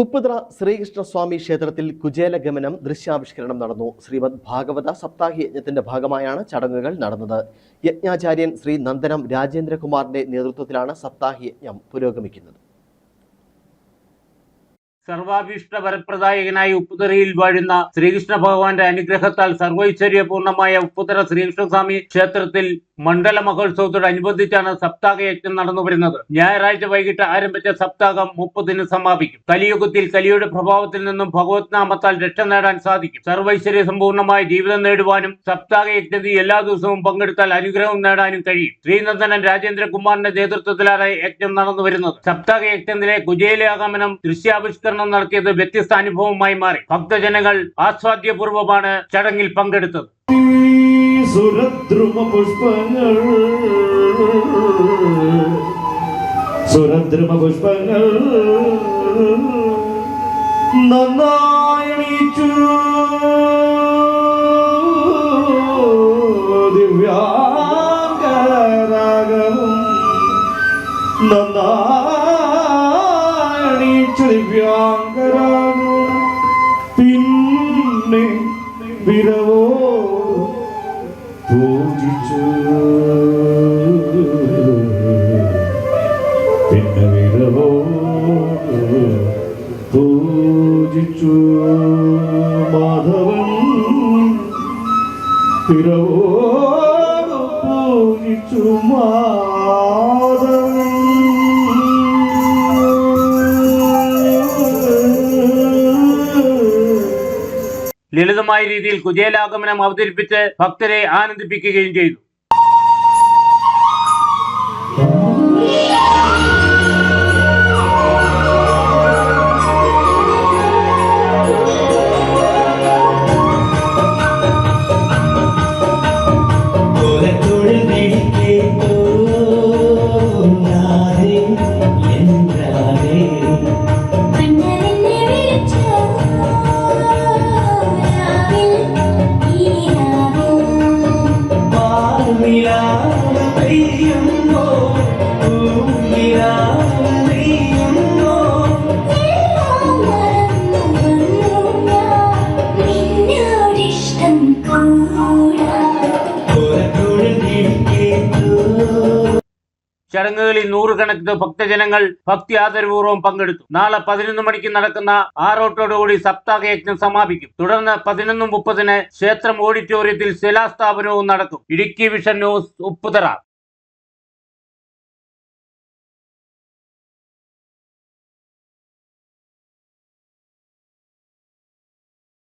ഉപ്പുതറ ശ്രീകൃഷ്ണസ്വാമി ക്ഷേത്രത്തിൽ കുചേലഗമനം ദൃശ്യാവിഷ്കരണം നടന്നു. ശ്രീമദ് ഭാഗവത സപ്താഹി യജ്ഞത്തിന്റെ ഭാഗമായാണ് ചടങ്ങുകൾ നടന്നത്. യജ്ഞാചാര്യൻ ശ്രീ നന്ദനം രാജേന്ദ്രകുമാറിന്റെ നേതൃത്വത്തിലാണ് സപ്താഹി യജ്ഞം പുരോഗമിക്കുന്നത്. സർവാഭീഷ്ട വരപ്രദായകനായി ഉപ്പുതറയിൽ വാഴുന്ന ശ്രീകൃഷ്ണ ഭഗവാന്റെ അനുഗ്രഹത്താൽ സർവൈശ്വര്യപൂർണമായ ഉപ്പുതറ ശ്രീകൃഷ്ണസ്വാമി ക്ഷേത്രത്തിൽ മണ്ഡല മഹോത്സവത്തോടനുബന്ധിച്ചാണ് സപ്താഹ യജ്ഞം നടന്നു വരുന്നത്. ഞായറാഴ്ച വൈകിട്ട് ആരംഭിച്ച സപ്താഹം മുപ്പതിന് സമാപിക്കും. കലിയുഗത്തിൽ കലിയുടെ പ്രഭാവത്തിൽ നിന്നും ഭഗവത് നാമത്താൽ രക്ഷ നേടാൻ സാധിക്കും. സർവൈശ്വര്യ സമ്പൂർണമായ ജീവിതം നേടുവാനും സപ്താഹ യജ്ഞത്തിൽ എല്ലാ ദിവസവും പങ്കെടുത്താൽ അനുഗ്രഹം നേടാനും കഴിയും. ശ്രീനന്ദനൻ രാജേന്ദ്രകുമാറിന്റെ നേതൃത്വത്തിലാണ് യജ്ഞം നടന്നു വരുന്നത്. സപ്താഹ യജ്ഞത്തിലെ കുജേലാഗമനം ദൃശ്യാവിഷ്കരണം നടത്തിയത് വ്യത്യസ്ത അനുഭവമായി മാറി. ഭക്തജനങ്ങൾ ആസ്വാദ്യപൂർവമാണ് ചടങ്ങിൽ പങ്കെടുത്തത്. പുഷ്പങ്ങൾ സുരദ്രുമ പുഷ്പങ്ങൾ ദിവ്യാംഗരാഗവും പിന്നെ വിരവോ പൂജിച്ചു. പിന്നെ വിരവോ പൂജിച്ചു. മാധവൻ തിരവോ പൂജിച്ചു. മാധവൻ ലളിതമായ രീതിയിൽ കുചേലാഗമനം അവതരിപ്പിച്ച് ഭക്തരെ ആനന്ദിപ്പിക്കുകയും ചെയ്തു. ചടങ്ങുകളിൽ നൂറുകണക്കിന് ഭക്തജനങ്ങൾ ഭക്തി ആദരപൂർവം പങ്കെടുത്തു. നാളെ പതിനൊന്ന് മണിക്ക് നടക്കുന്ന ആറോട്ടോടുകൂടി സപ്താഹ യജ്ഞം സമാപിക്കും. തുടർന്ന് പതിനൊന്ന് മുപ്പതിന് ക്ഷേത്രം ഓഡിറ്റോറിയത്തിൽ ശിലാസ്ഥാപനവും നടക്കും. Idukki vision news Upputhara.